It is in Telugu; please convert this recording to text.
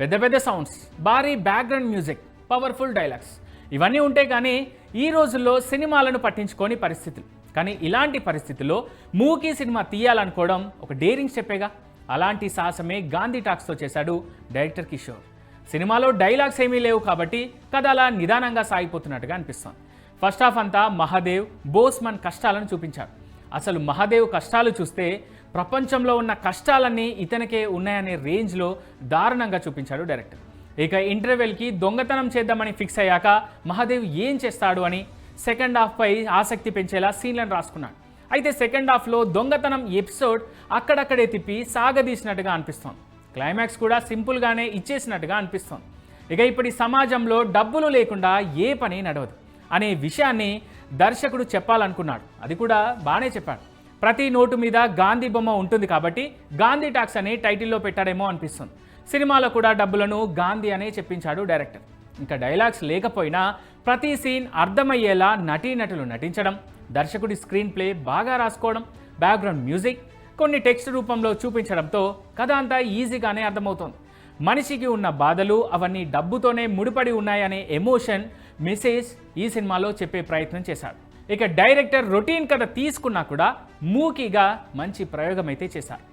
పెద్ద పెద్ద సౌండ్స్ భారీ బ్యాక్గ్రౌండ్ మ్యూజిక్ పవర్ఫుల్ డైలాగ్స్ ఇవన్నీ ఉంటే కానీ ఈ రోజుల్లో సినిమాలను పట్టించుకోని పరిస్థితులు. కానీ ఇలాంటి పరిస్థితుల్లో మూకీ సినిమా తీయాలనుకోవడం ఒక డేరింగ్ స్టెప్పేగా అలాంటి సాహసమే గాంధీ టాక్స్తో చేశాడు డైరెక్టర్ కిషోర్. సినిమాలో డైలాగ్స్ ఏమీ లేవు కాబట్టి కథ అలా నిదానంగా సాగిపోతున్నట్టుగా అనిపిస్తోంది. ఫస్ట్ హాఫ్ అంతా మహాదేవ్ బోస్మన్ కష్టాలను చూపించాడు అసలు మహాదేవ్ కష్టాలు చూస్తే ప్రపంచంలో ఉన్న కష్టాలన్నీ ఇతనికే ఉన్నాయనే రేంజ్లో దారుణంగా చూపించాడు డైరెక్టర్. ఇక ఇంటర్వెల్కి దొంగతనం చేద్దామని ఫిక్స్ అయ్యాక మహాదేవ్ ఏం చేస్తాడు అని సెకండ్ హాఫ్పై ఆసక్తి పెంచేలా సీన్లను రాసుకున్నాడు. అయితే సెకండ్ హాఫ్లో దొంగతనం ఎపిసోడ్ అక్కడక్కడే తిప్పి సాగదీసినట్టుగా అనిపిస్తోంది. క్లైమాక్స్ కూడా సింపుల్గానే ఇచ్చేసినట్టుగా అనిపిస్తోంది. ఇక ఇప్పటి సమాజంలో డబ్బులు లేకుండా ఏ పని నడవదు అనే విషయాన్ని దర్శకుడు చెప్పాలనుకున్నాడు. అది కూడా బాగానే చెప్పాడు. ప్రతి నోటు మీద గాంధీ బొమ్మ ఉంటుంది కాబట్టి గాంధీ టాక్స్ అని టైటిల్లో పెట్టాడేమో అనిపిస్తుంది. సినిమాలో కూడా డబ్బులను గాంధీ అనే చెప్పించాడు డైరెక్టర్. ఇంకా డైలాగ్స్ లేకపోయినా ప్రతి సీన్ అర్థమయ్యేలా నటీనటులు నటించడం దర్శకుడి స్క్రీన్ ప్లే బాగా రాసుకోవడం బ్యాక్గ్రౌండ్ మ్యూజిక్ కొన్ని టెక్స్ట్ రూపంలో చూపించడంతో కథ అంతా ఈజీగానే అర్థమవుతోంది. మనిషికి ఉన్న బాధలు అవన్నీ డబ్బుతోనే ముడిపడి ఉన్నాయనే ఎమోషన్ మెసేజ్ ఈ సినిమాలో చెప్పే ప్రయత్నం చేశాడు. ఇక డైరెక్టర్ రొటీన్ కథ తీసుకున్నా కూడా మూకీగా మంచి ప్రయోగం అయితే చేశారు.